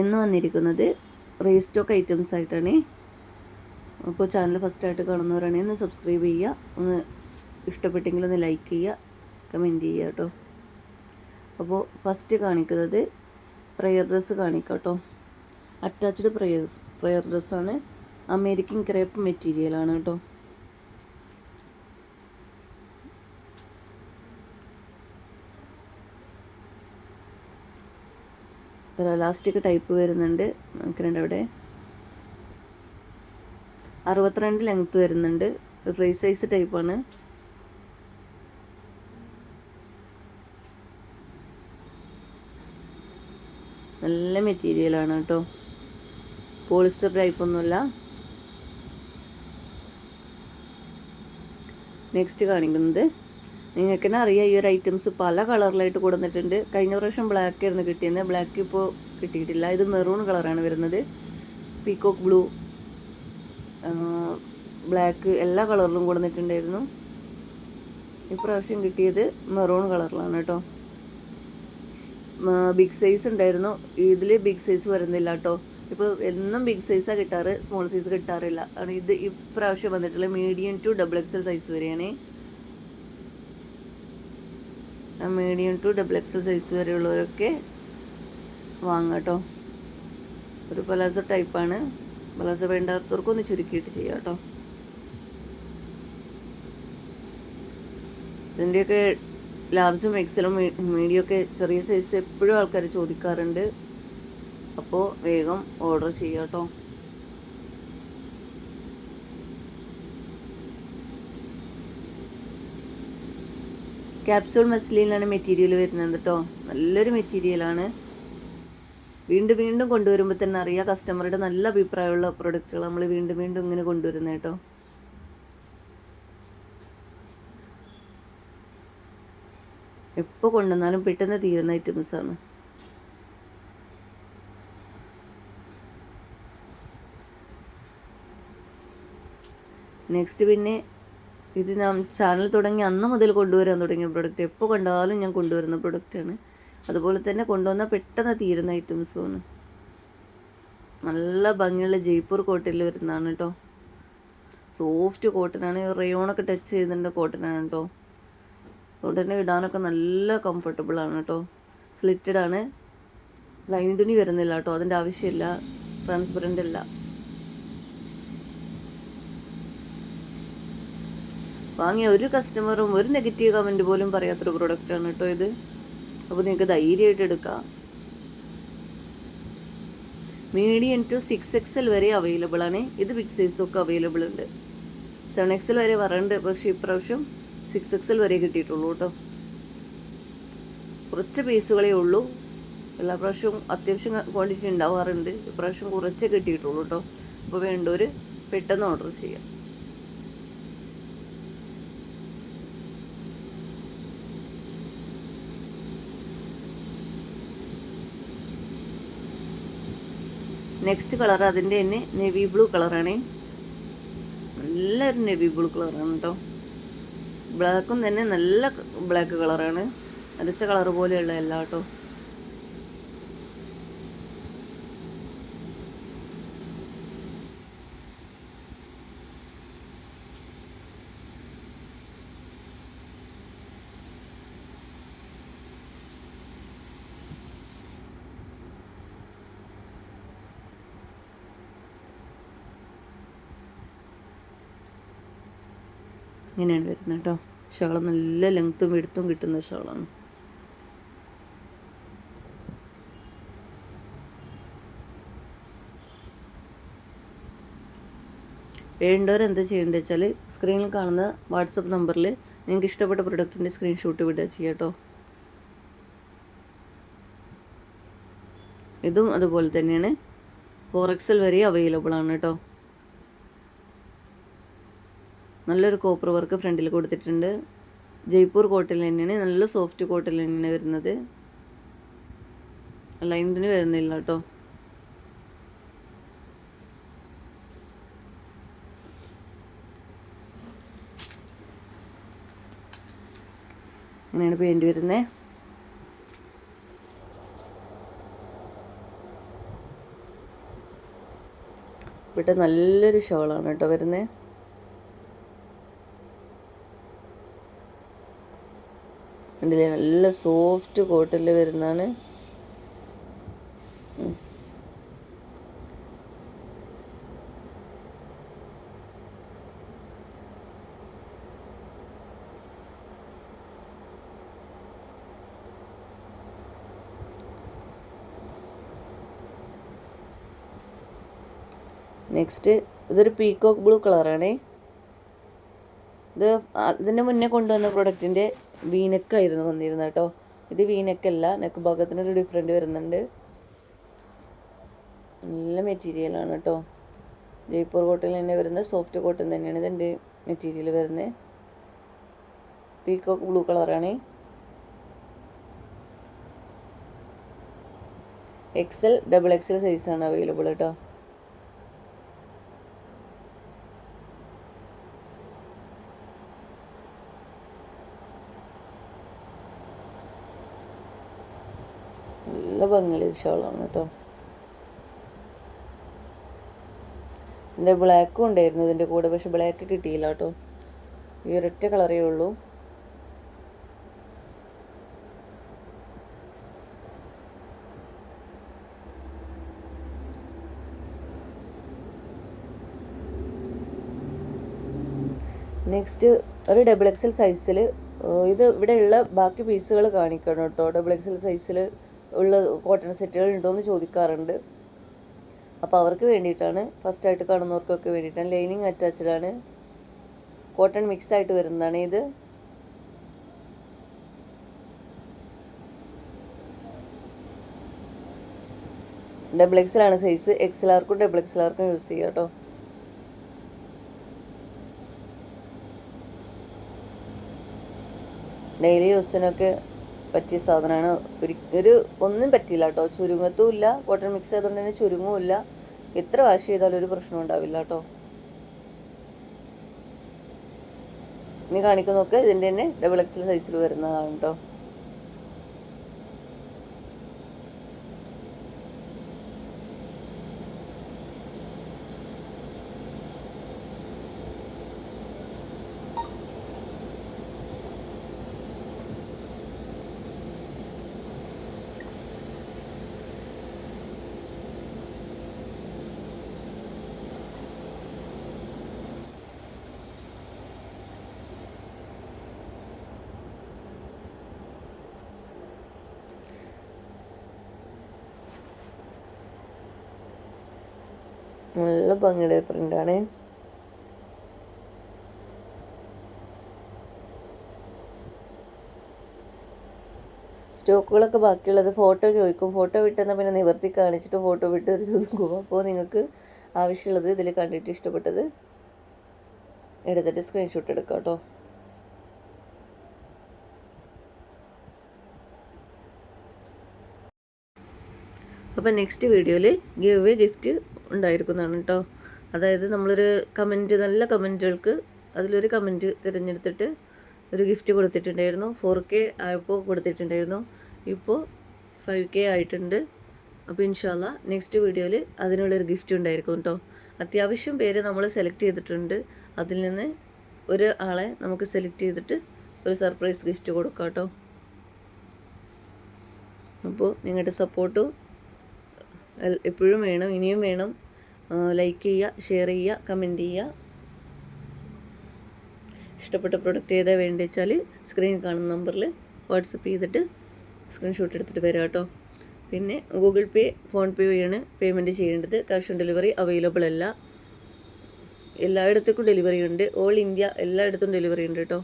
ഇന്ന് വന്നിരിക്കുന്നത് restock items ആയിട്ടാണ്. അപ്പോൾ ചാനൽ ഫസ്റ്റായിട്ട് കാണുന്നവരാണെങ്കിൽ ഒന്ന് സബ്സ്ക്രൈബ് ചെയ്യുക. ഒന്ന് ഇഷ്ടപ്പെട്ടെങ്കിൽ ഒന്ന് ലൈക്ക് ചെയ്യുക. കമന്റ് ചെയ്യുക കേട്ടോ. അപ്പോൾ ഫസ്റ്റ് കാണിക്കുന്നത് പ്രയർ ഡ്രസ്സ് കാണിക്കാം കേട്ടോ. അറ്റാച്ച്ഡ് പ്രയർ പ്രയർ ഡ്രസ്സാണ് അമേരിക്കൻ ക്രേപ്പ് മെറ്റീരിയലാണ് കേട്ടോ. ഒരു അലാസ്റ്റിക് ടൈപ്പ് വരുന്നുണ്ട്. നോക്കുന്നുണ്ട് അവിടെ. അറുപത്തിരണ്ട് ലെങ്ത്ത് വരുന്നുണ്ട്. ഫ്രീ സൈസ് ടൈപ്പാണ് നല്ല മെറ്റീരിയലാണ് കേട്ടോ. പോളിസ്റ്റർ ടൈപ്പൊന്നുമല്ല നെക്സ്റ്റ് കാണിക്കുന്നത് നിങ്ങൾക്ക് തന്നെ അറിയാം ഈ ഒരു ഐറ്റംസ് പല കളറിലായിട്ട് കൊടുത്തിട്ടുണ്ട് കഴിഞ്ഞ പ്രാവശ്യം ബ്ലാക്ക് ആയിരുന്നു കിട്ടിയത് ബ്ലാക്ക് ഇപ്പോൾ കിട്ടിയിട്ടില്ല. ഇത് മെറൂൺ കളറാണ് വരുന്നത്. പീക്കോക്ക് ബ്ലൂ ബ്ലാക്ക് എല്ലാ കളറിലും കൊടുത്തിട്ടുണ്ടായിരുന്നു ഇപ്രാവശ്യം കിട്ടിയത് മെറൂൺ കളറിലാണ് കേട്ടോ. ബിഗ് സൈസ് ഉണ്ടായിരുന്നു. ഇതിൽ ബിഗ് സൈസ് വരുന്നില്ല കേട്ടോ. ഇപ്പോൾ എന്നും ബിഗ് സൈസാണ് കിട്ടാറ് സ്മോൾ സൈസ് കിട്ടാറില്ല. ഇത് ഇപ്രാവശ്യം വന്നിട്ടുള്ള medium to double X L size വരെയാണ്. Medium to double XL size വരെയുള്ളവരൊക്കെ വാങ്ങാം കേട്ടോ. ഒരു പലാസോ ടൈപ്പാണ് പലാസോ വേണ്ടാത്തവർക്കൊന്ന് ചുരുക്കിയിട്ട് ചെയ്യാം കേട്ടോ. ഇതിന്റെയൊക്കെ ലാർജും എക്സലും മീഡിയം ഒക്കെ ചെറിയ സൈസ് എപ്പോഴും ആൾക്കാർ ചോദിക്കാറുണ്ട്. അപ്പോൾ വേഗം ഓർഡർ ചെയ്യാം കേട്ടോ. ക്യാപ്സൂൾ മസ്ലിനാണ് മെറ്റീരിയൽ വരുന്നത് കേട്ടോ നല്ലൊരു മെറ്റീരിയലാണ് വീണ്ടും വീണ്ടും കൊണ്ടുവരുമ്പോൾ തന്നെ അറിയാം കസ്റ്റമറുടെ നല്ല അഭിപ്രായമുള്ള പ്രൊഡക്റ്റുകൾ നമ്മൾ വീണ്ടും വീണ്ടും ഇങ്ങനെ കൊണ്ടുവരുന്നത് കേട്ടോ എപ്പോൾ കൊണ്ടുവന്നാലും പെട്ടെന്ന് തീരുന്ന ഐറ്റംസാണ് നെക്സ്റ്റ് പിന്നെ ഇത് ഞാൻ ചാനൽ തുടങ്ങി അന്ന് മുതൽ കൊണ്ടുവരാൻ തുടങ്ങിയ പ്രൊഡക്റ്റ് എപ്പോൾ കണ്ടാലും ഞാൻ കൊണ്ടുവരുന്ന പ്രൊഡക്റ്റാണ് അതുപോലെ തന്നെ കൊണ്ടുവന്നാൽ പെട്ടെന്ന് തീരുന്ന ഐറ്റംസുമാണ് നല്ല ഭംഗിയുള്ള ജയ്പൂർ കോട്ടയിൽ വരുന്നതാണ് കേട്ടോ സോഫ്റ്റ് കോട്ടനാണ് റയോണൊക്കെ ടച്ച് ചെയ്യുന്നുണ്ട് കോട്ടനാണ് കേട്ടോ അതുകൊണ്ട് തന്നെ ഇടാനൊക്കെ നല്ല കംഫർട്ടബിൾ ആണ് കേട്ടോ സ്ലിറ്റഡ് ആണ്. ലൈൻ തുണി വരുന്നില്ല കേട്ടോ അതിന്റെ ആവശ്യമില്ല. ട്രാൻസ്പെറന്റ് അല്ല. വാങ്ങിയ ഒരു കസ്റ്റമറും ഒരു നെഗറ്റീവ് കമന്റ് പോലും പറയാത്തൊരു പ്രൊഡക്റ്റാണ് കേട്ടോ ഇത്. അപ്പോൾ നിങ്ങൾക്ക് ധൈര്യമായിട്ട് എടുക്കാം. Medium to six X L വരെ അവൈലബിൾ ആണ്. ഇത് ബിഗ് സൈസൊക്കെ അവൈലബിൾ ഉണ്ട്. സെവൻ എക്സൽ വരെ വരണ്ട്. പക്ഷേ ഇപ്രാവശ്യം സിക്സ് എക്സൽ വരെ കിട്ടിയിട്ടുള്ളൂ കേട്ടോ. കുറച്ച് പീസുകളേ ഉള്ളൂ. എല്ലാ പ്രാവശ്യവും അത്യാവശ്യം ക്വാണ്ടിറ്റി ഉണ്ടാവാറുണ്ട്. ഇപ്രാവശ്യം കുറച്ചേ കിട്ടിയിട്ടുള്ളൂ കേട്ടോ. അപ്പോൾ വേണ്ടവർ പെട്ടെന്ന് ഓർഡർ ചെയ്യാം. നെക്സ്റ്റ് കളർ അതിന്റെ തന്നെ നെവി ബ്ലൂ കളറാണ് നല്ലൊരു നെവി ബ്ലൂ കളറാണ് കേട്ടോ ബ്ലാക്കും തന്നെ നല്ല ബ്ലാക്ക് കളറാണ് അരച്ച കളർ പോലെയുള്ള എല്ലാം കേട്ടോ ഇങ്ങനെയാണ് വരുന്നത് കേട്ടോ. ഷാൾ നല്ല ലെങ്ത്തും വെടുത്തും കിട്ടുന്ന ഷാളാണ്. വേണ്ടവർ എന്താ ചെയ്യേണ്ടത് വെച്ചാൽ സ്ക്രീനിൽ കാണുന്ന വാട്സപ്പ് നമ്പറിൽ നിങ്ങൾക്ക് ഇഷ്ടപ്പെട്ട പ്രൊഡക്റ്റിന്റെ സ്ക്രീൻഷോട്ട് വിടുക ചെയ്യുക കേട്ടോ. ഇതും അതുപോലെ തന്നെയാണ്. ഫോർ എക്സൽ വരെ അവൈലബിൾ ആണ് കേട്ടോ. നല്ലൊരു കോപ്പർ വർക്ക് ഫ്രണ്ടിൽ കൊടുത്തിട്ടുണ്ട്. ജയ്പൂർ കോട്ടിൽ തന്നെയാണ്. നല്ല സോഫ്റ്റ് കോട്ടിൽ തന്നെയാണ് വരുന്നത്. ലൈനിന് വരുന്നില്ല കേട്ടോ. ഇങ്ങനെയാണ് പെയിന്റ് വരുന്നത് ഇവിടെ നല്ലൊരു ഷോളാണ് കേട്ടോ വരുന്നത് കണ്ടില്ലേ നല്ല സോഫ്റ്റ് കോട്ടിൽ വരുന്നതാണ്. നെക്സ്റ്റ് ഇതൊരു പീക്കോക്ക് ബ്ലൂ കളറാണേ ഇത് ഇതിന്റെ മുന്നേ കൊണ്ടുവന്ന പ്രൊഡക്റ്റിന്റെ വീനെക്കായിരുന്നു വന്നിരുന്നത് കേട്ടോ. ഇത് വീനക്കല്ല നെക്ക് ഭാഗത്തിനൊരു ഡിഫറെന്റ് വരുന്നുണ്ട്. നല്ല മെറ്റീരിയലാണ് കേട്ടോ. ജയ്പൂർ കോട്ടണിൽ തന്നെ വരുന്നത് സോഫ്റ്റ് കോട്ടൺ തന്നെയാണ് ഇതിന്റെ മെറ്റീരിയൽ വരുന്നത്. പീക്കോക്ക് ബ്ലൂ കളറാണ് എക്സൽ ഡബിൾ എക്സൽ സൈസാണ് അവൈലബിൾ കേട്ടോ. നല്ല ഭംഗിയുള്ള ഷോളാണ് കേട്ടോ. ഇതിന്റെ ബ്ലാക്കും ഉണ്ടായിരുന്നു. ഇതിന്റെ കൂടെ പക്ഷെ ബ്ലാക്ക് കിട്ടിയില്ല കേട്ടോ. ഈ ഒരൊറ്റ കളറേ ഉള്ളൂ. നെക്സ്റ്റ് ഒരു ഡബിൾ എക്സൽ സൈസിൽ ഇത് ഇവിടെയുള്ള ബാക്കി പീസുകൾ കാണിക്കണം കേട്ടോ. ഡബിൾ എക്സൽ സൈസിൽ ഉള്ള കോട്ടൺ സെറ്റുകൾ ഉണ്ടോ എന്ന് ചോദിക്കാറുണ്ട്. അപ്പോൾ അവർക്ക് വേണ്ടിയിട്ടാണ്. ഫസ്റ്റ് ആയിട്ട് കാണുന്നവർക്കൊക്കെ വേണ്ടിയിട്ടാണ്. ലൈനിങ് അറ്റാച്ച്ഡ് ആണ്. കോട്ടൺ മിക്സ് ആയിട്ട് വരുന്നതാണ് ഇത്. ഡബിൾ എക്സലാണ് സൈസ് എക്സൽ ആർക്കും ഡബിൾ എക്സൽ ആർക്കും യൂസ് ചെയ്യാം കേട്ടോ. ഡെയിലി യൂസിനൊക്കെ പറ്റിയ സാധനമാണ്. ഒരു ഒന്നും പറ്റില്ല കേട്ടോ. ചുരുങ്ങത്തും ഇല്ല. കോട്ടൺ മിക്സ് ആയതുകൊണ്ട് തന്നെ ചുരുങ്ങും ഇല്ല. എത്ര വാഷ് ചെയ്താലും ഒരു പ്രശ്നം ഉണ്ടാവില്ല കേട്ടോ. ഇനി കാണിക്കുന്നതൊക്കെ ഇതിന്റെ തന്നെ ഡബിൾ എക്സൽ സൈസിൽ വരുന്നതാണ് കേട്ടോ. നല്ല ഭംഗിയുടെ പ്രിന്റാണ് സ്റ്റോക്കുകളൊക്കെ ബാക്കിയുള്ളത് ഫോട്ടോ ചോദിക്കും. ഫോട്ടോ വിട്ടെന്നാൽ പിന്നെ നിവർത്തി കാണിച്ചിട്ട് ഫോട്ടോ വിട്ട് ചോദിക്കും അപ്പോൾ നിങ്ങൾക്ക് ആവശ്യമുള്ളത് ഇതിൽ കണ്ടിട്ട് ഇഷ്ടപ്പെട്ടത് എടുത്തിട്ട് സ്ക്രീൻഷോട്ട് എടുക്കാം കേട്ടോ അപ്പോൾ നെക്സ്റ്റ് വീഡിയോയിൽ ഗിവ് എ ഗിഫ്റ്റ് ഉണ്ടായിരിക്കുന്നതാണ് കേട്ടോ. അതായത് നമ്മളൊരു കമന്റ് നല്ല കമന്റുകൾക്ക് അതിലൊരു കമന്റ് തിരഞ്ഞെടുത്തിട്ട് ഒരു ഗിഫ്റ്റ് കൊടുത്തിട്ടുണ്ടായിരുന്നു. ഫോർ കെ ആയപ്പോൾ കൊടുത്തിട്ടുണ്ടായിരുന്നു. ഇപ്പോൾ ഫൈവ് കെ ആയിട്ടുണ്ട്. അപ്പോൾ ഇൻഷാല്ല നെക്സ്റ്റ് വീഡിയോയിൽ അതിനുള്ളൊരു ഗിഫ്റ്റ് ഉണ്ടായിരിക്കും കേട്ടോ. അത്യാവശ്യം പേര് നമ്മൾ സെലക്ട് ചെയ്തിട്ടുണ്ട്. അതിൽ നിന്ന് ഒരു ആളെ നമുക്ക് സെലക്ട് ചെയ്തിട്ട് ഒരു സർപ്രൈസ് ഗിഫ്റ്റ് കൊടുക്കാം കേട്ടോ. അപ്പോൾ നിങ്ങളുടെ സപ്പോർട്ടും എപ്പോഴും വേണം ഇനിയും വേണം. ലൈക്ക് ചെയ്യുക ഷെയർ ചെയ്യുക കമന്റ് ചെയ്യുക. ഇഷ്ടപ്പെട്ട പ്രൊഡക്റ്റ് ഏതാ വേണ്ടത് വെച്ചാൽ സ്ക്രീനിൽ കാണുന്ന നമ്പറിൽ വാട്സപ്പ് ചെയ്തിട്ട് സ്ക്രീൻഷോട്ട് എടുത്തിട്ട് വരാം കേട്ടോ പിന്നെ ഗൂഗിൾ പേ ഫോൺ പേ വഴിയാണ് പേയ്മെന്റ് ചെയ്യേണ്ടത്. ക്യാഷ് ഓൺ ഡെലിവറി അവൈലബിൾ അല്ല. എല്ലായിടത്തേക്കും ഡെലിവറി ഉണ്ട്. ഓൾ ഇന്ത്യ എല്ലായിടത്തും ഡെലിവറി ഉണ്ട് കേട്ടോ